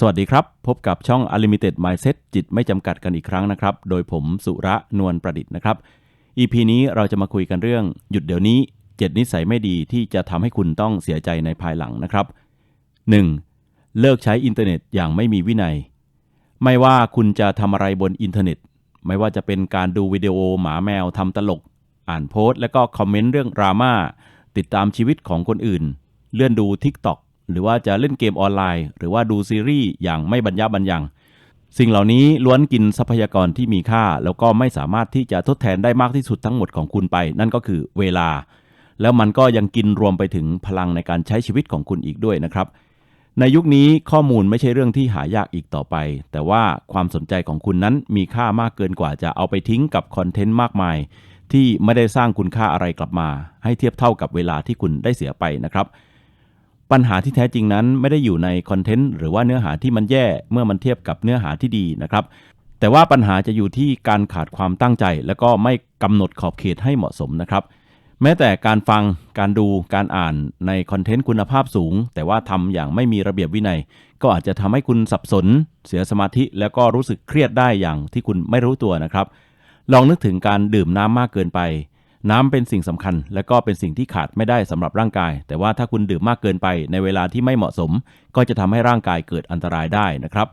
สวัสดีครับ พบกับช่อง Unlimited Mindset จิตไม่จำกัดกันอีกครั้งนะครับ โดยผมสุระนวลประดิษฐ์นะครับ EP นี้เราจะมาคุยกันเรื่อง หยุดเดี๋ยวนี้ 7 นิสัยไม่ดีที่จะทำให้คุณต้องเสียใจในภายหลังนะครับ 1. เลิกใช้อินเทอร์เน็ตอย่างไม่มีวินัย ไม่ว่าคุณจะทำอะไรบนอินเทอร์เน็ต ไม่ว่าจะเป็นการดูวิดีโอหมาแมวทำตลก อ่านโพสต์ และก็คอมเมนต์เรื่องดราม่าติดตามชีวิตของคนอื่น เลื่อนดู TikTok หรือว่าจะเล่นเกมออนไลน์ หรือว่าดูซีรีส์อย่างไม่บรรยะบรรยัง สิ่งเหล่านี้ล้วนกินทรัพยากรที่มีค่า แล้วก็ไม่สามารถที่จะทดแทนได้มากที่สุดทั้งหมดของคุณไป นั่นก็คือเวลา แล้วมันก็ยังกินรวมไปถึงพลังในการใช้ชีวิตของคุณอีกด้วยนะครับ ในยุคนี้ข้อมูลไม่ใช่เรื่องที่หายากอีกต่อไป แต่ว่าความสนใจของคุณนั้นมีค่ามากเกินกว่าจะเอาไปทิ้งกับคอนเทนต์มากมาย ที่ไม่ได้สร้างคุณค่าอะไรกลับมา ให้เทียบเท่ากับเวลาที่คุณได้เสียไปนะครับ ปัญหาที่แท้จริงนั้นไม่ได้อยู่ในคอนเทนต์หรือว่าเนื้อหาที่มันแย่เมื่อมันเทียบกับเนื้อหาที่ดีนะครับ แต่ว่าปัญหาจะอยู่ที่การขาดความตั้งใจ และก็ไม่กำหนดขอบเขตให้เหมาะสมนะครับ แม้แต่การฟังการดูการอ่านในคอนเทนต์คุณภาพสูง แต่ว่าทำอย่างไม่มีระเบียบวินัย ก็อาจจะทำให้คุณสับสน เสียสมาธิ แล้วก็รู้สึกเครียดได้อย่างที่คุณไม่รู้ตัวนะครับ ลองนึกถึงการดื่มน้ำมากเกินไป น้ำเป็นสิ่งสำคัญ และก็เป็นสิ่งที่ขาดไม่ได้สำหรับร่างกาย แต่ว่าถ้าคุณดื่มมากเกินไปในเวลาที่ไม่เหมาะสม ก็จะทำให้ร่างกายเกิดอันตรายได้นะครับ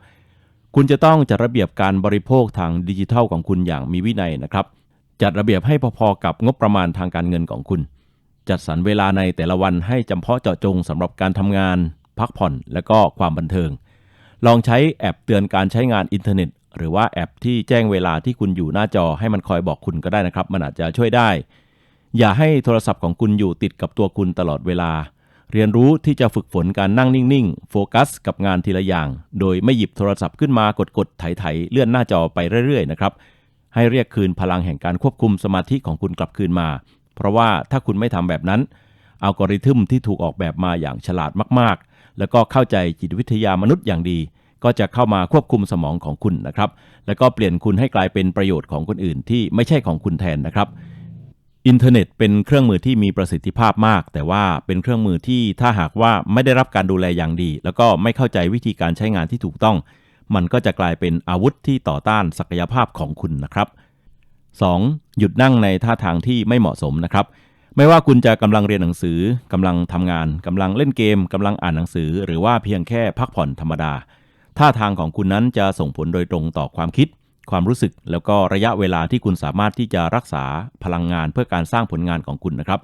คุณจะต้องจัดระเบียบการบริโภคทางดิจิทัลของคุณอย่างมีวินัยนะครับ จัดระเบียบให้พอๆกับงบประมาณทางการเงินของคุณ จัดสรรเวลาในแต่ละวันให้จำเพาะเจาะจงสำหรับการทำงาน พักผ่อน และก็ความบันเทิง ลองใช้แอปเตือนการใช้งานอินเทอร์เน็ต หรือว่าแอปที่แจ้งเวลาที่คุณอยู่หน้าจอให้มันคอยบอกคุณก็ได้นะครับ มันอาจจะช่วยได้ อย่าให้โทรศัพท์ของคุณอยู่ติดกับตัวคุณตลอดเวลา เรียนรู้ที่จะฝึกฝนการนั่งนิ่งๆ โฟกัส กับงานทีละอย่าง โดยไม่หยิบโทรศัพท์ขึ้นมากดๆไถๆเลื่อนหน้าจอไปเรื่อยๆนะครับให้เรียกคืนพลังแห่งการควบคุมสมาธิของคุณกลับคืนมา เพราะว่าถ้าคุณไม่ทำแบบนั้นอัลกอริทึมที่ถูกออกแบบมาอย่างฉลาดมากๆ แล้วก็เข้าใจจิตวิทยามนุษย์อย่างดี ก็จะเข้ามาควบคุมสมองของคุณนะครับ แล้วก็เปลี่ยนคุณให้กลายเป็นประโยชน์ของคนอื่นที่ไม่ใช่ของคุณแทนนะครับ อินเทอร์เน็ตเป็นเครื่องมือที่มีประสิทธิภาพมาก แต่ว่าเป็นเครื่องมือที่ถ้าหากว่าไม่ได้รับการดูแลอย่างดี แล้วก็ไม่เข้าใจวิธีการใช้งานที่ถูกต้อง มันก็จะกลายเป็นอาวุธที่ต่อต้านศักยภาพของคุณนะครับ 2. หยุดนั่งในท่าทางที่ไม่เหมาะสมนะครับไม่ว่าคุณจะกำลังเรียนหนังสือกำลังทำงานกำลังเล่นเกมกำลังอ่านหนังสือ หรือว่าเพียงแค่พักผ่อนธรรมดา ท่าทางของคุณนั้นจะส่งผลโดยตรงต่อความคิด ความรู้สึก แล้วก็ระยะเวลาที่คุณสามารถที่จะรักษาพลังงานเพื่อการสร้างผลงานของคุณนะครับ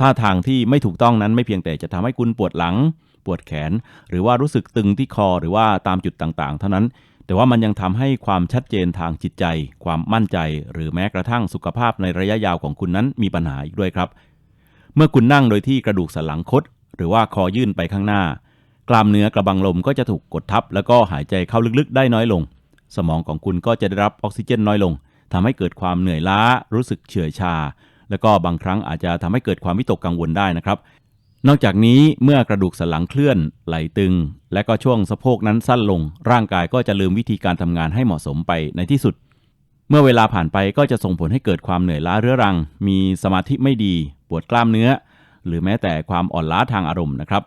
ท่าทางที่ไม่ถูกต้องนั้นไม่เพียงแต่จะทำให้คุณปวดหลัง ปวดแขน หรือว่ารู้สึกตึงที่คอหรือว่าตามจุดต่างๆ เท่านั้น แต่ว่ามันยังทำให้ความชัดเจนทางจิตใจ ความมั่นใจ หรือแม้กระทั่งสุขภาพในระยะยาวของคุณนั้นมีปัญหาอีกด้วยครับ เมื่อคุณนั่งโดยที่กระดูกสันหลังคดหรือว่าคอยื่นไปข้างหน้า กล้ามเนื้อกระบังลมก็จะถูกกดทับ แล้วก็หายใจเข้าลึกๆ ได้น้อยลง สมองของคุณก็จะได้รับออกซิเจนน้อยลงทำให้เกิดความเหนื่อยล้า รู้สึกเฉื่อยชา แล้วก็บางครั้งอาจจะทำให้เกิดความวิตกกังวลได้นะครับ นอกจากนี้เมื่อกระดูกสันหลังเคลื่อน ไหลตึง และก็ช่วงสะโพกนั้นสั้นลง ร่างกายก็จะลืมวิธีการทำงานให้เหมาะสมไปในที่สุด เมื่อเวลาผ่านไปก็จะส่งผลให้เกิดความเหนื่อยล้าเรื้อรัง มีสมาธิไม่ดี ปวดกล้ามเนื้อ หรือแม้แต่ความอ่อนล้าทางอารมณ์นะครับ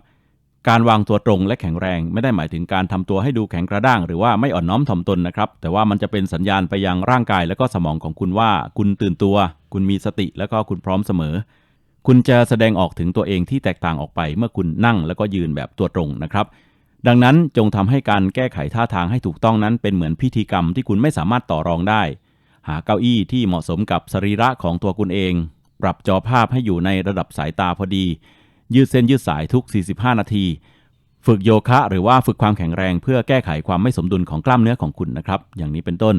การวางตัวตรงและแข็งแรง ไม่ได้หมายถึงการทำตัวให้ดูแข็งกระด้าง หรือว่าไม่อ่อนน้อมถ่อมตนนะครับ แต่ว่ามันจะเป็นสัญญาณไปยังร่างกายและก็สมองของคุณว่า คุณตื่นตัว คุณมีสติและก็คุณพร้อมเสมอ คุณจะแสดงออกถึงตัวเองที่แตกต่างออกไป เมื่อคุณนั่งแล้วก็ยืนแบบตัวตรงนะครับ ดังนั้นจงทำให้การแก้ไขท่าทางให้ถูกต้องนั้นเป็นเหมือนพิธีกรรมที่คุณไม่สามารถต่อรองได้ หาเก้าอี้ที่เหมาะสมกับสรีระของตัวคุณเอง ปรับจอภาพให้อยู่ในระดับสายตาพอดี ยืดเส้นยืดสายทุก 45 นาที ฝึกโยคะ หรือว่าฝึกความแข็งแรงเพื่อแก้ไขความไม่สมดุลของกล้ามเนื้อของคุณนะครับ อย่างนี้เป็นต้น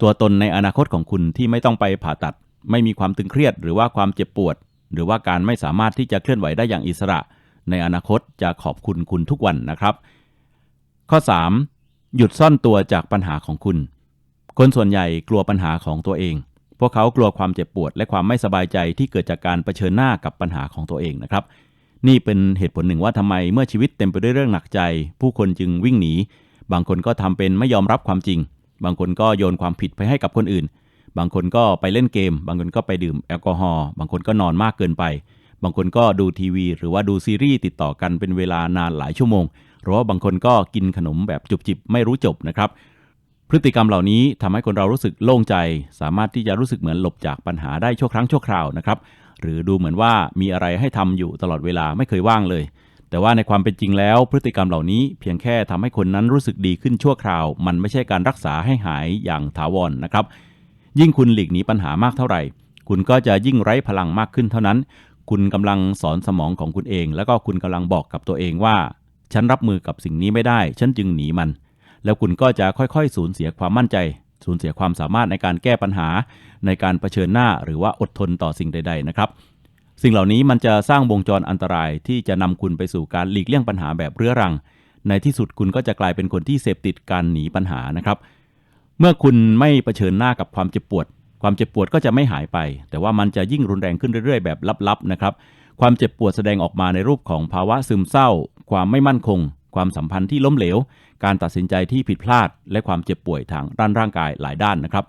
ตัวตนในอนาคตของคุณที่ไม่ต้องไปผ่าตัด ไม่มีความตึงเครียด หรือว่าความเจ็บปวด หรือว่าการไม่สามารถที่จะเคลื่อนไหวได้อย่างอิสระ ในอนาคตจะขอบคุณคุณทุกวันนะครับ ข้อ 3. หยุดซ่อนตัวจากปัญหาของคุณ คนส่วนใหญ่กลัวปัญหาของตัวเองพวกเขากลัวความเจ็บปวดและความไม่สบายใจที่เกิดจากการเผชิญหน้ากับปัญหาของตัวเองนะครับ นี่เป็นเหตุผลหนึ่งว่าทำไมเมื่อชีวิตเต็มไปด้วยเรื่องหนักใจ ผู้คนจึงวิ่งหนี บางคนก็ทำเป็นไม่ยอมรับความจริง บางคนก็โยนความผิดไปให้กับคนอื่น บางคนก็ไปเล่นเกม บางคนก็ไปดื่มแอลกอฮอล์ บางคนก็นอนมากเกินไป บางคนก็ดูทีวี หรือว่าดูซีรีส์ติดต่อกันเป็นเวลานานหลายชั่วโมง หรือว่าบางคนก็กินขนมแบบจุบจิบไม่รู้จบนะครับ พฤติกรรมเหล่านี้ทำให้คนเรารู้สึกโล่งใจ สามารถที่จะรู้สึกเหมือนหลบจากปัญหาได้ชั่วครั้งชั่วคราวนะครับ หรือดูเหมือนว่ามีอะไรให้ทำอยู่ตลอดเวลาไม่เคยว่างเลย แต่ว่าในความเป็นจริงแล้ว พฤติกรรมเหล่านี้เพียงแค่ทำให้คนนั้นรู้สึกดีขึ้นชั่วคราว มันไม่ใช่การรักษาให้หายอย่างถาวรนะครับ ยิ่งคุณหลีกหนีปัญหามากเท่าไหร่ คุณก็จะยิ่งไร้พลังมากขึ้นเท่านั้น คุณกำลังสอนสมองของคุณเอง แล้วก็คุณกำลังบอกกับตัวเองว่า ฉันรับมือกับสิ่งนี้ไม่ได้ ฉันจึงหนีมัน แล้วคุณก็จะค่อยๆ สูญเสียความมั่นใจ สูญเสียความสามารถในการแก้ปัญหา ในการเผชิญหน้าหรือว่าอดทนต่อสิ่งใด ๆ นะครับ สิ่งเหล่านี้มันจะสร้างวงจรอันตรายที่จะนำคุณไปสู่การหลีกเลี่ยงปัญหาแบบเรื้อรัง ในที่สุดคุณก็จะกลายเป็นคนที่เสพติดการหนีปัญหานะครับ เมื่อคุณไม่เผชิญหน้ากับความเจ็บปวด ความเจ็บปวดก็จะไม่หายไป แต่ว่ามันจะยิ่งรุนแรงขึ้นเรื่อย ๆ แบบลับๆนะครับ ความเจ็บปวดแสดงออกมาในรูปของภาวะซึมเศร้า ความไม่มั่นคง ความสัมพันธ์ที่ล้มเหลว การตัดสินใจที่ผิดพลาด และความเจ็บป่วยทางด้านร่างกายหลายด้านนะครับ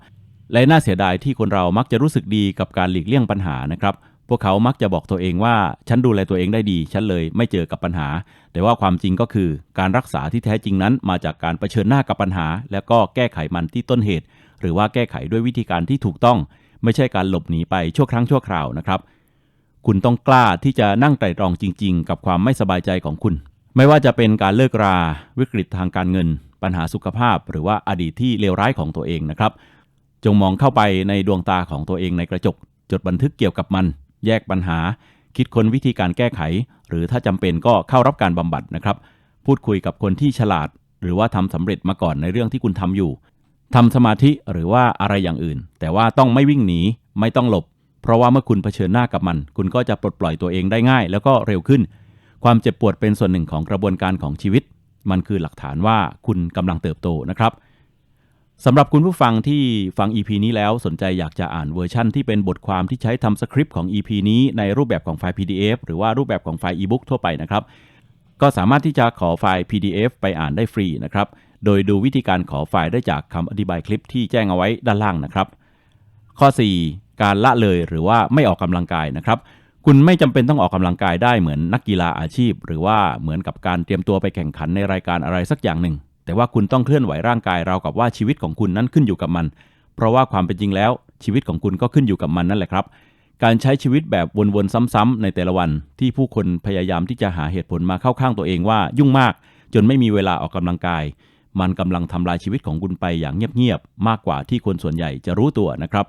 และน่าเสียดายที่คนเรามักจะรู้สึกดีกับการหลีกเลี่ยงปัญหานะครับ พวกเขามักจะบอกตัวเองว่าฉันดูแลตัวเองได้ดี ฉันเลยไม่เจอกับปัญหา แต่ว่าความจริงก็คือการรักษาที่แท้จริงนั้น มาจากการเผชิญหน้ากับปัญหา แล้วก็แก้ไขมันที่ต้นเหตุ หรือว่าแก้ไขด้วยวิธีการที่ถูกต้อง ไม่ใช่การหลบหนีไปชั่วครั้งชั่วคราวนะครับคุณต้องกล้าที่จะนั่งไตร่ตรองจริง ๆ กับความไม่สบายใจของคุณ ไม่ว่าจะเป็นการเลิกราวิกฤตทางการเงิน ปัญหาสุขภาพ หรือว่าอดีตที่เลวร้ายของตัวเองนะครับ จงมองเข้าไปในดวงตาของตัวเองในกระจก จดบันทึกเกี่ยวกับมัน แยกปัญหา คิดค้นวิธีการแก้ไข หรือถ้าจำเป็นก็เข้ารับการบำบัดนะครับ พูดคุยกับคนที่ฉลาด หรือว่าทำสำเร็จมาก่อนในเรื่องที่คุณทำอยู่ทำสมาธิหรือว่าอะไรอย่างอื่น แต่ว่าต้องไม่วิ่งหนี ไม่ต้องหลบ เพราะว่าเมื่อคุณเผชิญหน้ากับมัน คุณก็จะปลดปล่อยตัวเองได้ง่าย แล้วก็เร็วขึ้น ความเจ็บปวดเป็นส่วนหนึ่งของกระบวนการของชีวิต มันคือหลักฐานว่าคุณกำลังเติบโตนะครับสำหรับคุณผู้ฟังที่ฟัง EP นี้แล้วสนใจอยากจะอ่านเวอร์ชั่นที่เป็นบทความที่ใช้ทำสคริปต์ของ EP นี้ในรูปแบบของไฟล์ PDF หรือว่ารูปแบบของไฟล์ e-book ทั่วไปนะครับ ก็สามารถที่จะขอไฟล์ PDF ไปอ่านได้ฟรีนะครับ โดยดูวิธีการขอไฟล์ได้จากคำอธิบายคลิปที่แจ้งเอาไว้ด้านล่างนะครับ ข้อ 4 การละเลยหรือว่าไม่ออกกำลังกายนะครับ คุณไม่จำเป็นต้องออกกำลังกายได้เหมือนนักกีฬาอาชีพ หรือว่าเหมือนกับการเตรียมตัวไปแข่งขันในรายการอะไรสักอย่างหนึ่ง แต่ว่าคุณต้องเคลื่อนไหวร่างกายเราวกับว่าชีวิตของคุณนั้นขึ้นอยู่กับมัน เพราะว่าความเป็นจริงแล้วชีวิตของคุณก็ขึ้นอยู่กับมันนั่นแหละครับ การใช้ชีวิตแบบวนๆซ้ำๆในแต่ละวัน ที่ผู้คนพยายามที่จะหาเหตุผลมาเข้าข้างตัวเองว่ายุ่งมาก จนไม่มีเวลาออกกำลังกาย มันกำลังทำลายชีวิตของคุณไปอย่างเงียบๆมากกว่าที่คนส่วนใหญ่จะรู้ตัวนะครับ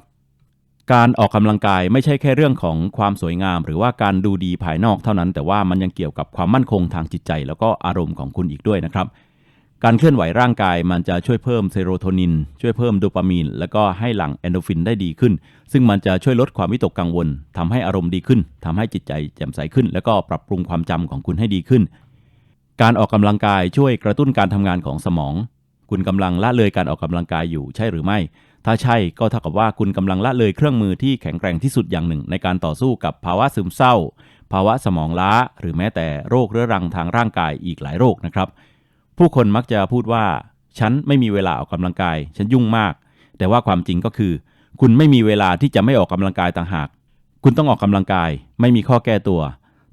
การออกกำลังกายไม่ใช่แค่เรื่องของความสวยงาม หรือว่าการดูดีภายนอกเท่านั้น แต่ว่ามันยังเกี่ยวกับความมั่นคงทางจิตใจ แล้วก็อารมณ์ของคุณอีกด้วยนะครับ การเคลื่อนไหวร่างกายมันจะช่วยเพิ่มเซโรโทนิน ช่วยเพิ่มโดปามีน แล้วก็ให้หลั่งเอนโดรฟินได้ดีขึ้น ซึ่งมันจะช่วยลดความวิตกกังวลทำให้อารมณ์ดีขึ้นทำให้จิตใจแจ่มใสขึ้น แล้วก็ปรับปรุงความจำของคุณให้ดีขึ้น การออกกำลังกายช่วยกระตุ้นการทำงานของสมอง คุณกำลังละเลยการออกกำลังกายอยู่ใช่หรือไม่ ถ้าใช่ก็เท่ากับว่าคุณกำลังละเลยเครื่องมือที่แข็งแกร่งที่สุดอย่างหนึ่ง ในการต่อสู้กับภาวะซึมเศร้า ภาวะสมองล้า หรือแม้แต่โรคเรื้อรังทางร่างกายอีกหลายโรคนะครับ ผู้คนมักจะพูดว่า ฉันไม่มีเวลาออกกำลังกาย ฉันยุ่งมาก แต่ว่าความจริงก็คือ คุณไม่มีเวลาที่จะไม่ออกกำลังกายต่างหาก คุณต้องออกกำลังกาย ไม่มีข้อแก้ตัว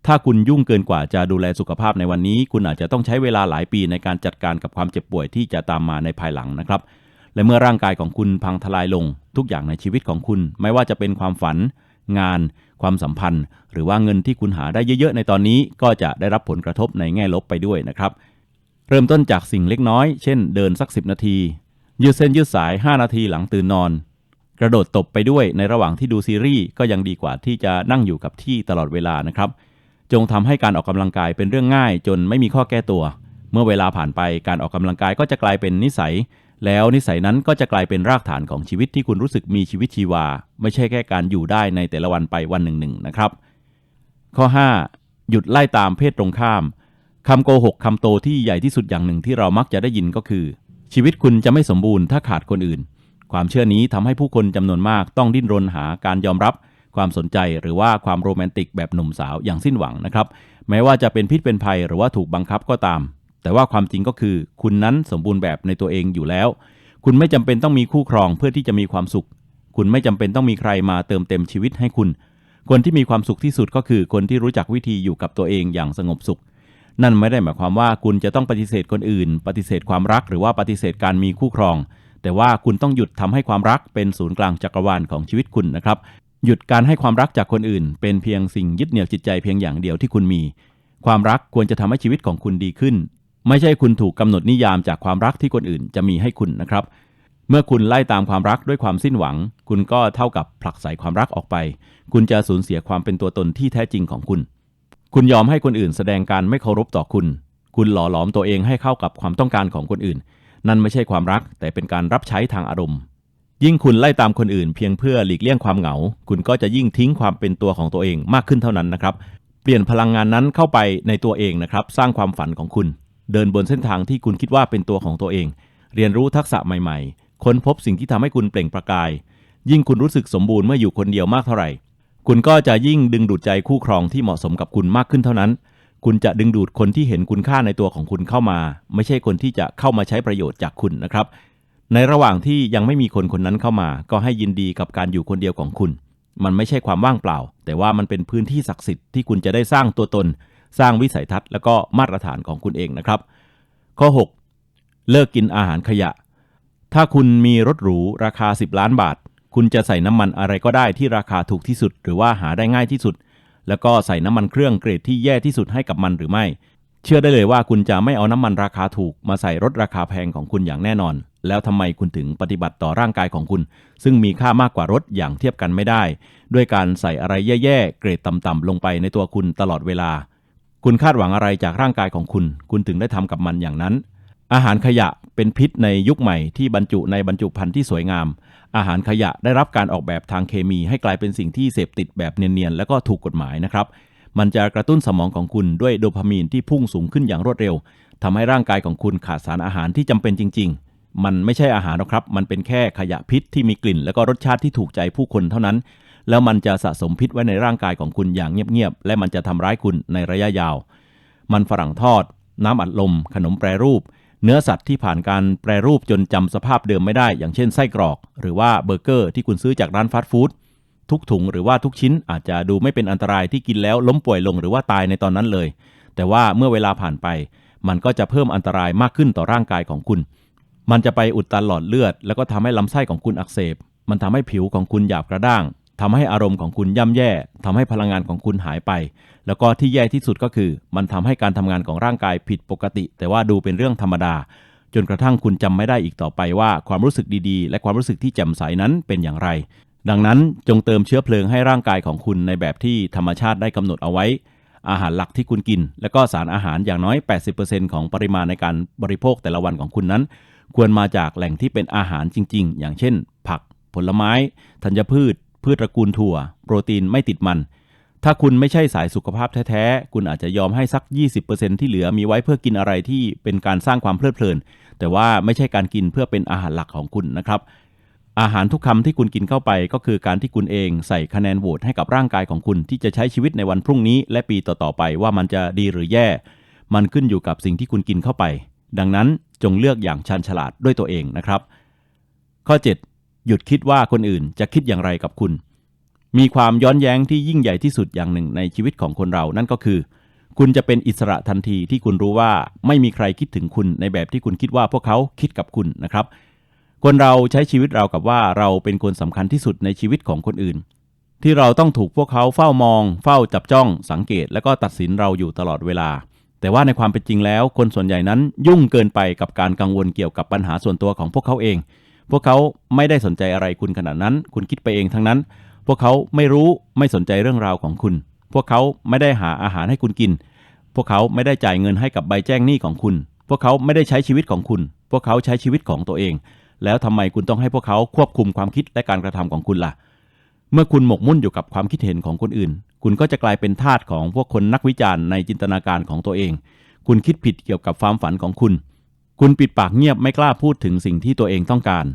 ถ้าคุณยุ่งเกินกว่าจะดูแลสุขภาพในวันนี้ คุณอาจจะต้องใช้เวลาหลายปีในการจัดการกับความเจ็บป่วยที่จะตามมาในภายหลังนะครับ และเมื่อร่างกายของคุณพังทลายลง ทุกอย่างในชีวิตของคุณ ไม่ว่าจะเป็นความฝัน งาน ความสัมพันธ์ หรือว่าเงินที่คุณหาได้เยอะๆ ในตอนนี้ก็จะได้รับผลกระทบในแง่ลบไปด้วยนะครับ เริ่มต้นจากสิ่งเล็กน้อย เช่น เดินสัก 10 นาที ยืดเส้นยืดสาย 5 นาทีหลังตื่นนอน กระโดดตบไปด้วยในระหว่างที่ดูซีรีส์ก็ยังดีกว่าที่จะนั่งอยู่กับที่ตลอดเวลานะครับ จงทำให้การออกกำลังกายเป็นเรื่องง่าย จนไม่มีข้อแก้ตัว เมื่อเวลาผ่านไปการออกกำลังกายก็จะกลายเป็นนิสัย แล้วนิสัยนั้นก็จะกลายเป็นรากฐานของชีวิตที่คุณรู้สึกมีชีวิตชีวา ไม่ใช่แค่การอยู่ได้ในแต่ละวันไปวันหนึ่งๆนะครับ ข้อ 5 หยุดไล่ตามเพศตรงข้ามคำโกหกคำโตที่ใหญ่ที่สุดอย่างหนึ่งที่เรามักจะได้ยินก็คือ ชีวิตคุณจะไม่สมบูรณ์ถ้าขาดคนอื่น ความเชื่อนี้ทำให้ผู้คนจำนวนมากต้องดิ้นรนหาการยอมรับ ความสนใจหรือว่าความโรแมนติกแบบหนุ่มสาวอย่างสิ้นหวังนะครับ แม้ว่าจะเป็นพิษเป็นภัยหรือว่าถูกบังคับก็ตาม แต่ว่าความจริงก็คือคุณนั้นสมบูรณ์แบบในตัวเองอยู่แล้ว คุณไม่จำเป็นต้องมีคู่ครองเพื่อที่จะมีความสุข คุณไม่จำเป็นต้องมีใครมาเติมเต็มชีวิตให้คุณ คนที่มีความสุขที่สุดก็คือคนที่รู้จักวิธีอยู่กับตัวเองอย่างสงบสุข นั่นไม่ได้หมายความว่าคุณจะต้องปฏิเสธคนอื่น ปฏิเสธความรักหรือว่าปฏิเสธการมีคู่ครอง แต่ว่าคุณต้องหยุดทำให้ความรักเป็นศูนย์กลางจักรวาลของชีวิตคุณนะครับ หยุดการให้ความรักจากคนอื่น เป็นเพียงสิ่งยึดเหนี่ยวจิตใจเพียงอย่างเดียวที่คุณมี ความรักควรจะทำให้ชีวิตของคุณดีขึ้น ไม่ใช่คุณถูกกำหนดนิยามจากความรักที่คนอื่นจะมีให้คุณนะครับ เมื่อคุณไล่ตามความรักด้วยความสิ้นหวัง คุณก็เท่ากับผลักไสความรักออกไป คุณจะสูญเสียความเป็นตัวตนที่แท้จริงของคุณ คุณยอมให้คนอื่นแสดงการไม่เคารพต่อคุณ คุณหล่อหลอมตัวเองให้เข้ากับความต้องการของคนอื่น นั่นไม่ใช่ความรักแต่เป็นการรับใช้ทางอารมณ์ ยิ่งคุณไล่ตามคนอื่น เพียงเพื่อหลีกเลี่ยงความเหงา คุณก็จะยิ่งทิ้งความเป็นตัวของตัวเองมากขึ้นเท่านั้นนะครับ เปลี่ยนพลังงานนั้นเข้าไปในตัวเองนะครับ สร้างความฝันของคุณ เดินบนเส้นทางที่คุณคิดว่าเป็นตัวของตัวเอง เรียนรู้ทักษะใหม่ๆ ค้นพบสิ่งที่ทำให้คุณเปล่งประกาย ยิ่งคุณรู้สึกสมบูรณ์เมื่ออยู่คนเดียวมากเท่าไหร่ คุณก็จะยิ่งดึงดูดใจคู่ครองที่เหมาะสมกับคุณมากขึ้นเท่านั้น คุณจะดึงดูดคนที่เห็นคุณค่าในตัวของคุณเข้ามา ไม่ใช่คนที่จะเข้ามาใช้ประโยชน์จากคุณนะครับ ในระหว่างที่ยังไม่มีคนคนนั้นเข้ามา ก็ให้ยินดีกับการอยู่คนเดียวของคุณ มันไม่ใช่ความว่างเปล่า แต่ว่ามันเป็นพื้นที่ศักดิ์สิทธิ์ที่คุณจะได้สร้างตัวตน สร้างวิสัยทัศน์แล้วก็มาตรฐานของคุณเองนะครับ ข้อ 6 เลิกกินอาหารขยะ ถ้าคุณมีรถหรูราคา 10 ล้านบาท คุณจะใส่น้ำมันอะไรก็ได้ที่ราคาถูกที่สุด หรือว่าหาได้ง่ายที่สุด แล้วก็ใส่น้ำมันเครื่องเกรดที่แย่ที่สุดให้กับมันหรือไม่ เชื่อได้เลยว่าคุณจะไม่เอาน้ำมันราคาถูก มาใส่รถราคาแพงของคุณอย่างแน่นอน แล้วทำไมคุณถึงปฏิบัติต่อร่างกายของคุณ ซึ่งมีค่ามากกว่ารถอย่างเทียบกันไม่ได้ ด้วยการใส่อะไรแย่ๆเกรดต่ำๆลงไปในตัวคุณตลอดเวลา คุณคาดหวังอะไรจากร่างกายของคุณ คุณถึงได้ทำกับมันอย่างนั้น อาหารขยะเป็นพิษในยุคใหม่ที่บรรจุในบรรจุภัณฑ์ที่สวยงาม อาหารขยะได้รับการออกแบบทางเคมี ให้กลายเป็นสิ่งที่เสพติดแบบเนียนๆ และก็ถูกกฎหมายนะครับ มันจะกระตุ้นสมองของคุณด้วยโดพามีนที่พุ่งสูงขึ้นอย่างรวดเร็วทำให้ร่างกายของคุณขาดสารอาหารที่จำเป็นจริง ๆ มันไม่ใช่อาหารหรอกครับ มันเป็นแค่ขยะพิษที่มีกลิ่น และก็รสชาติที่ถูกใจผู้คนเท่านั้น แล้วมันจะสะสมพิษไว้ในร่างกายของคุณอย่างเงียบๆ และมันจะทำร้ายคุณในระยะยาว มันฝรั่งทอด น้ำอัดลม ขนมแปรรูป เนื้อสัตว์ที่ผ่านการแปรรูปจนจำสภาพเดิมไม่ได้ อย่างเช่นไส้กรอก หรือว่าเบอร์เกอร์ที่คุณซื้อจากร้านฟาสต์ฟู้ดทุกถุงหรือว่าทุกชิ้นอาจจะดูไม่เป็นอันตรายที่กินแล้วล้มป่วยลงหรือว่าตายในตอนนั้นเลย แต่ว่าเมื่อเวลาผ่านไป มันก็จะเพิ่มอันตรายมากขึ้นต่อร่างกายของคุณ มันจะไปอุดตันหลอดเลือด แล้วก็ทำให้ลำไส้ของคุณอักเสบ มันทำให้ผิวของคุณหยาบกระด้าง ทำให้อารมณ์ของคุณย่ำแย่ทำให้พลังงานของคุณหายไป แล้วก็ที่แย่ที่สุดก็คือ มันทำให้การทำงานของร่างกายผิดปกติ แต่ว่าดูเป็นเรื่องธรรมดา จนกระทั่งคุณจำไม่ได้อีกต่อไปว่าความรู้สึกดีๆ และความรู้สึกที่แจ่มใสนั้นเป็นอย่างไร ดังนั้นจงเติมเชื้อเพลิงให้ร่างกายของคุณในแบบที่ธรรมชาติได้กำหนดเอาไว้ อาหารหลักที่คุณกิน และก็สารอาหารอย่างน้อย 80%ของปริมาณในการบริโภคแต่ละวันของคุณนั้น ควรมาจากแหล่งที่เป็นอาหารจริง ๆ อย่างเช่น ผัก ผลไม้ ธัญพืช พืชตระกูลถั่ว โปรตีนไม่ติดมัน ถ้าคุณไม่ใช่สายสุขภาพแท้ๆ คุณอาจจะยอมให้สัก 20%ที่เหลือมีไว้เพื่อกินอะไรที่เป็นการสร้างความเพลิดเพลิน แต่ว่าไม่ใช่การกินเพื่อเป็นอาหารหลักของคุณนะครับ อาหารทุกคำที่คุณกินเข้าไปก็คือการที่คุณเองใส่คะแนนโหวตให้กับร่างกายของคุณที่จะใช้ชีวิตในวันพรุ่งนี้ และปีต่อๆไปว่ามันจะดีหรือแย่ มันขึ้นอยู่กับสิ่งที่คุณกินเข้าไป ดังนั้นจงเลือกอย่างชันฉลาดด้วยตัวเองนะครับ ข้อ 7 หยุดคิดว่าคนอื่นจะคิดอย่างไรกับคุณ มีความย้อนแย้งที่ยิ่งใหญ่ที่สุดอย่างหนึ่งในชีวิตของคนเรา นั่นก็คือ คุณจะเป็นอิสระทันทีที่คุณรู้ว่าไม่มีใครคิดถึงคุณในแบบที่คุณคิดว่าพวกเขาคิดกับคุณนะครับ คนเราใช้ชีวิตเรากับว่าเราเป็นคนสำคัญที่สุดในชีวิตของคนอื่น ที่เราต้องถูกพวกเขาเฝ้ามอง เฝ้าจับจ้อง สังเกต และก็ตัดสินเราอยู่ตลอดเวลาแต่ว่าในความเป็นจริงแล้ว คนส่วนใหญ่นั้นยุ่งเกินไปกับการกังวลเกี่ยวกับปัญหาส่วนตัวของพวกเขาเอง พวกเขาไม่ได้สนใจอะไรคุณขนาดนั้น คุณคิดไปเองทั้งนั้น พวกเขาไม่รู้ไม่สนใจเรื่องราวของคุณ พวกเขาไม่ได้หาอาหารให้คุณกิน พวกเขาไม่ได้จ่ายเงินให้กับใบแจ้งหนี้ของคุณ พวกเขาไม่ได้ใช้ชีวิตของคุณ พวกเขาใช้ชีวิตของตัวเอง แล้วทำไมคุณต้องให้พวกเขาควบคุมความคิดและการกระทำของคุณล่ะ เมื่อคุณหมกมุ่นอยู่กับความคิดเห็นของคนอื่น คุณก็จะกลายเป็นทาสของพวกคนนักวิจารณ์ในจินตนาการของตัวเอง คุณคิดผิดเกี่ยวกับความฝันของคุณ คุณปิดปากเงียบไม่กล้าพูดถึงสิ่งที่ตัวเองต้องการ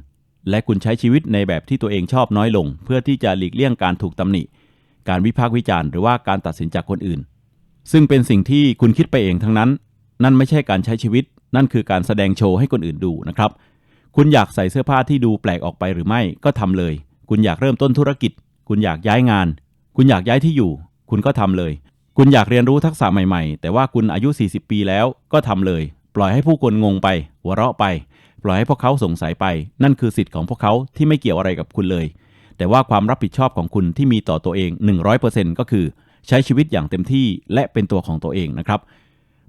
และคุณใช้ชีวิตในแบบที่ตัวเองชอบน้อยลง เพื่อที่จะหลีกเลี่ยงการถูกตำหนิ การวิพากษ์วิจารณ์หรือว่าการตัดสินจากคนอื่น ซึ่งเป็นสิ่งที่คุณคิดไปเองทั้งนั้น นั่นไม่ใช่การใช้ชีวิต นั่นคือการแสดงโชว์ให้คนอื่นดูนะครับ คุณอยากใส่เสื้อผ้าที่ดูแปลกออกไปหรือไม่ก็ทำเลย คุณอยากเริ่มต้นธุรกิจ คุณอยากย้ายงาน คุณอยากย้ายที่อยู่ คุณก็ทำเลย คุณอยากเรียนรู้ทักษะใหม่ ๆ แต่ว่าคุณอายุ 40 ปีแล้วก็ทำเลย ปล่อยให้ผู้คนงงไปหัวเราะไป ปล่อยให้พวกเขาสงสัยไป นั่นคือสิทธิ์ของพวกเขาที่ไม่เกี่ยวอะไรกับคุณเลย แต่ว่าความรับผิดชอบของคุณที่มีต่อตัวเอง 100%ก็คือ ใช้ชีวิตอย่างเต็มที่และเป็นตัวของตัวเองนะครับ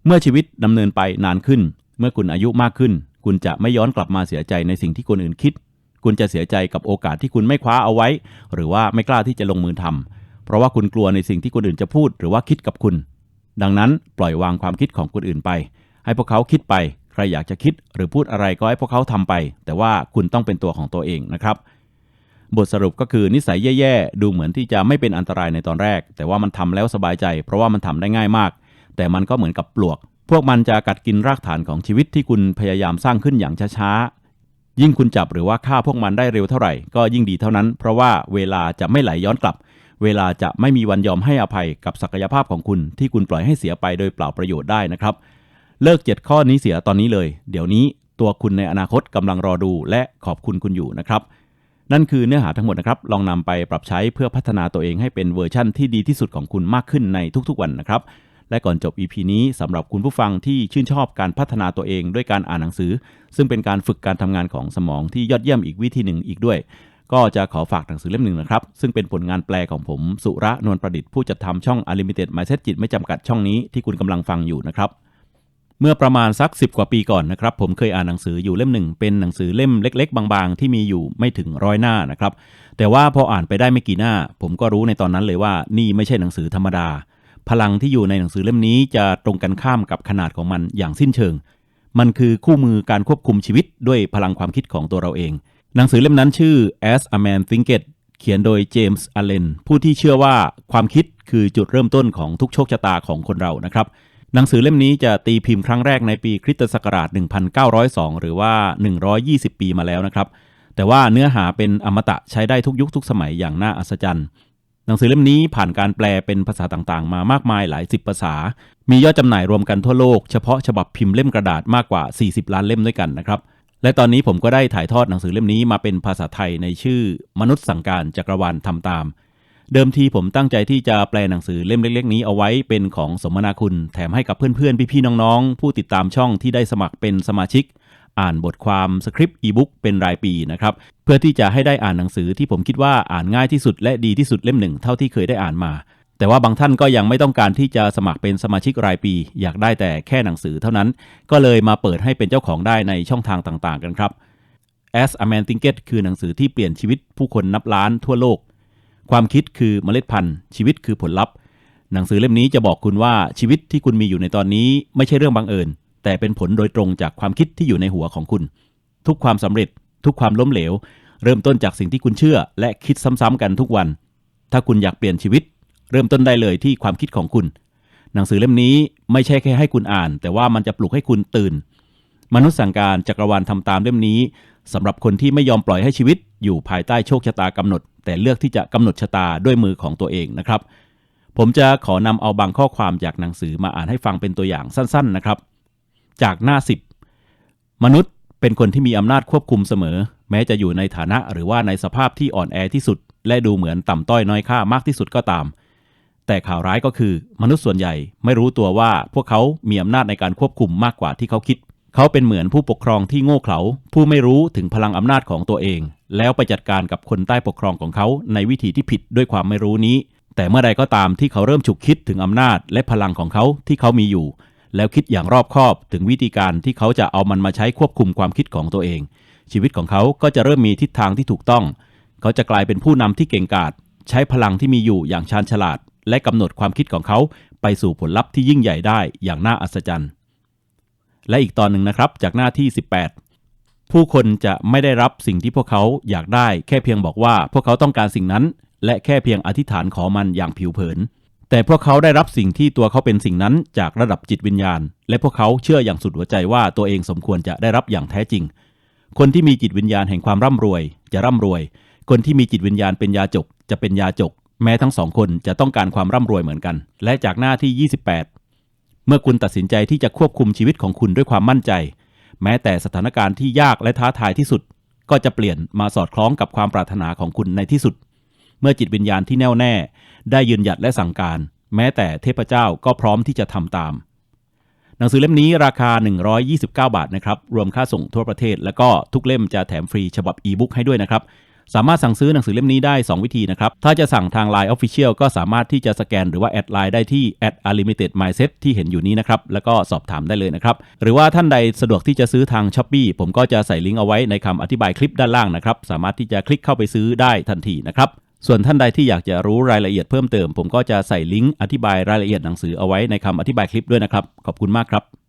เมื่อชีวิตดำเนินไปนานขึ้น เมื่อคุณอายุมากขึ้น คุณจะไม่ย้อนกลับมาเสียใจในสิ่งที่คนอื่นคิด คุณจะเสียใจกับโอกาสที่คุณไม่คว้าเอาไว้ หรือว่าไม่กล้าที่จะลงมือทำเพราะว่าคุณกลัวในสิ่งที่คนอื่นจะพูด หรือว่าคิดกับคุณ ดังนั้นปล่อยวางความคิดของคนอื่นไป ให้พวกเขาคิดไป ใครอยากจะคิดหรือพูดอะไรก็ให้พวกเขาทำไป แต่ว่าคุณต้องเป็นตัวของตัวเองนะครับ บทสรุปก็คือนิสัยแย่ๆ ดูเหมือนที่จะไม่เป็นอันตรายในตอนแรก แต่ว่ามันทำแล้วสบายใจ เพราะว่ามันทำได้ง่ายมาก แต่มันก็เหมือนกับปลวก พวกมันจะกัดกินรากฐานของชีวิตที่คุณพยายามสร้างขึ้นอย่างช้าๆยิ่งคุณจับหรือว่าฆ่าพวกมันได้เร็วเท่าไหร่ ก็ยิ่งดีเท่านั้น เพราะว่าเวลาจะไม่ไหลย้อนกลับเวลาจะไม่มีวันยอมให้อภัยกับศักยภาพของคุณที่คุณปล่อยให้เสียไปโดยเปล่าประโยชน์ได้นะครับ เลิกเจ็ดข้อนี้เสียตอนนี้เลย เดี๋ยวนี้ตัวคุณในอนาคตกำลังรอดูและขอบคุณคุณอยู่นะครับ นั่นคือเนื้อหาทั้งหมดนะครับ ลองนำไปปรับใช้เพื่อพัฒนาตัวเองให้เป็นเวอร์ชั่นที่ดีที่สุดของคุณมากขึ้นในทุกๆวันนะครับ และก่อนจบ EP นี้สำหรับคุณผู้ฟังที่ชื่นชอบการพัฒนาตัวเองด้วยการอ่านหนังสือ ซึ่งเป็นการฝึกการทำงานของสมองที่ยอดเยี่ยมอีกวิธีหนึ่งอีกด้วยก็จะขอฝากหนังสือเล่มหนึ่งนะครับ ซึ่งเป็นผลงานแปลของผม สุระนวลประดิษฐ์ผู้จัดทำช่อง Unlimited Mindset จิตไม่จำกัดช่องนี้ที่คุณกำลังฟังอยู่นะครับ เมื่อประมาณสัก 10 กว่าปีก่อนนะครับ ผมเคยอ่านหนังสืออยู่เล่มหนึ่ง เป็นหนังสือเล่มเล็ก ๆ บางๆ ที่มีอยู่ไม่ถึงร้อยหน้านะครับ แต่ว่าพออ่านไปได้ไม่กี่หน้า ผมก็รู้ในตอนนั้นเลยว่านี่ไม่ใช่หนังสือธรรมดา พลังที่อยู่ในหนังสือเล่มนี้จะตรงกันข้ามกับขนาดของมันอย่างสิ้นเชิง มันคือคู่มือการควบคุมชีวิตด้วยพลังความคิดของตัวเราเอง หนังสือเล่มนั้นชื่อ As a Man Thinketh เขียนโดยเจมส์อลเลนผู้ที่เชื่อว่าความคิดคือจุดเริ่มต้นของทุกโชคชะตาของคนเรานะครับ หนังสือเล่มนี้จะตีพิมพ์ครั้งแรกในปีคริสตศักราช 1902 หรือว่า 120 ปีมาแล้วนะครับ แต่ว่าเนื้อหาเป็นอมตะใช้ได้ทุกยุคทุกสมัยอย่างน่าอัศจรรย์ หนังสือเล่มนี้ผ่านการแปลเป็นภาษาต่างๆ มามากมายหลายสิบภาษา มียอดจำหน่ายรวมกันทั่วโลกเฉพาะฉบับพิมพ์เล่มกระดาษมากกว่า 40 ล้านเล่มด้วยกันนะครับ และตอนนี้ผมก็ได้ถ่ายทอดหนังสือเล่มนี้มาเป็นภาษาไทยในชื่อ มนุษย์สั่งการจักรวาลทำตาม เดิมทีผมตั้งใจที่จะแปลหนังสือเล่มเล็ก ๆ นี้เอาไว้เป็นของสมนาคุณ แถมให้กับเพื่อนๆ พี่ๆ น้องๆ ผู้ติดตามช่องที่ได้สมัครเป็นสมาชิก อ่านบทความสคริปต์อีบุ๊กเป็นรายปีนะครับ เพื่อที่จะให้ได้อ่านหนังสือที่ผมคิดว่าอ่านง่ายที่สุดและดีที่สุดเล่มหนึ่งเท่าที่เคยได้อ่านมา แต่ว่าบางท่านก็ยังไม่ต้องการที่จะสมัครเป็นสมาชิกรายปี อยากได้แต่แค่หนังสือเท่านั้น ก็เลยมาเปิดให้เป็นเจ้าของได้ในช่องทางต่างๆ กันครับ As a Man Thinketh คือหนังสือที่เปลี่ยนชีวิตผู้คนนับล้านทั่วโลก ความคิดคือเมล็ดพันธุ์ ชีวิตคือผลลัพธ์ หนังสือเล่มนี้จะบอกคุณว่าชีวิตที่คุณมีอยู่ในตอนนี้ไม่ใช่เรื่องบังเอิญ แต่เป็นผลโดยตรงจากความคิดที่อยู่ในหัวของคุณ ทุกความสำเร็จ ทุกความล้มเหลว เริ่มต้นจากสิ่งที่คุณเชื่อ และคิดซ้ำๆกันทุกวัน ถ้าคุณอยากเปลี่ยนชีวิต เริ่มต้นได้เลยที่ความคิดของคุณ หนังสือเล่มนี้ไม่ใช่แค่ให้คุณอ่าน แต่ว่ามันจะปลุกให้คุณตื่น มนุษย์สั่งการจักรวาลทำตามเล่มนี้สำหรับคนที่ไม่ยอมปล่อยให้ชีวิต อยู่ภายใต้โชคชะตากำหนด แต่เลือกที่จะกำหนดชะตาด้วยมือของตัวเองนะครับ ผมจะขอนำเอาบางข้อความจากหนังสือมาอ่านให้ฟังเป็นตัวอย่างสั้น ๆนะครับ จากหน้า 10 มนุษย์เป็นคนที่มีอำนาจควบคุมเสมอ แม้จะอยู่ในฐานะหรือว่าในสภาพที่อ่อนแอที่สุด และดูเหมือนต่ำต้อยน้อยค่ามากที่สุดก็ตาม แต่ข่าวร้ายก็คือ มนุษย์ส่วนใหญ่ไม่รู้ตัวว่าพวกเขามีอำนาจในการควบคุมมากกว่าที่เขาคิด เขาเป็นเหมือนผู้ปกครองที่โง่เขลาผู้ไม่รู้ถึงพลังอำนาจของตัวเอง แล้วไปจัดการกับคนใต้ปกครองของเขาในวิธีที่ผิดด้วยความไม่รู้นี้ แต่เมื่อใดก็ตามที่เขาเริ่มฉุกคิดถึงอำนาจและพลังของเขาที่เขามีอยู่ แล้วคิดอย่างรอบคอบถึงวิธีการที่เขาจะเอามันมาใช้ควบคุมความคิดของตัวเอง ชีวิตของเขาก็จะเริ่มมีทิศทางที่ถูกต้อง เขาจะกลายเป็นผู้นำที่เก่งกาจใช้พลังที่มีอยู่อย่างชาญฉลาด และกำหนดความคิดของเขาไปสู่ผลลัพธ์ที่ยิ่งใหญ่ได้อย่างน่าอัศจรรย์ และอีกตอนหนึ่งนะครับจากหน้าที่ 18 ผู้คนจะไม่ได้รับสิ่งที่พวกเขาอยากได้ แค่เพียงบอกว่าพวกเขาต้องการสิ่งนั้น และแค่เพียงอธิษฐานขอมันอย่างผิวเผิน แต่พวกเขาได้รับสิ่งที่ตัวเขาเป็นสิ่งนั้นจากระดับจิตวิญญาณ และพวกเขาเชื่ออย่างสุดหัวใจว่าตัวเองสมควรจะได้รับอย่างแท้จริง คนที่มีจิตวิญญาณแห่งความร่ำรวย จะร่ำรวย คนที่มีจิตวิญญาณเป็นยาจกจะเป็นยาจก แม้ทั้งสองคนจะต้องการความร่ำรวยเหมือนกัน และจากหน้าที่ 28 เมื่อคุณตัดสินใจที่จะควบคุมชีวิตของคุณด้วยความมั่นใจ แม้แต่สถานการณ์ที่ยากและท้าทายที่สุด ก็จะเปลี่ยนมาสอดคล้องกับความปรารถนาของคุณในที่สุด เมื่อจิตวิญญาณที่แน่วแน่ ได้ยืนหยัดและสั่งการ แม้แต่เทพเจ้าก็พร้อมที่จะทำตาม หนังสือเล่มนี้ราคา 129 บาทนะครับรวมค่าส่งทั่วประเทศ แล้วก็ทุกเล่มจะแถมฟรีฉบับอีบุ๊กให้ด้วยนะครับ สามารถสั่งซื้อหนังสือเล่มนี้ได้ 2 วิธีนะครับ ถ้าจะสั่งทาง Line Official ก็สามารถที่จะสแกนหรือว่าแอดไลน์ได้ที่ a d @unlimited mindset ที่เห็นอยู่นี้นะครับ แล้วก็สอบถามได้เลยนะครับ หรือว่าท่านใดสะดวกที่จะซื้อทาง s h อ p e e ผมก็จะใส่ลิงก์เอาไว้ในคำอธิบายคลิปด้านล่างนะครับ สามารถที่จะคลิกเข้าไปซื้อได้ทันทีนะครับส่วนท่านใดที่อยากจะรู้รายละเอียดเพิ่มเติม ผมก็จะใส่ลิงก์อธิบายรายละเอียดหนังสือเอาไว้ในคำอธิบายคลิปด้วยนะครับ ขอบคุณมากครับ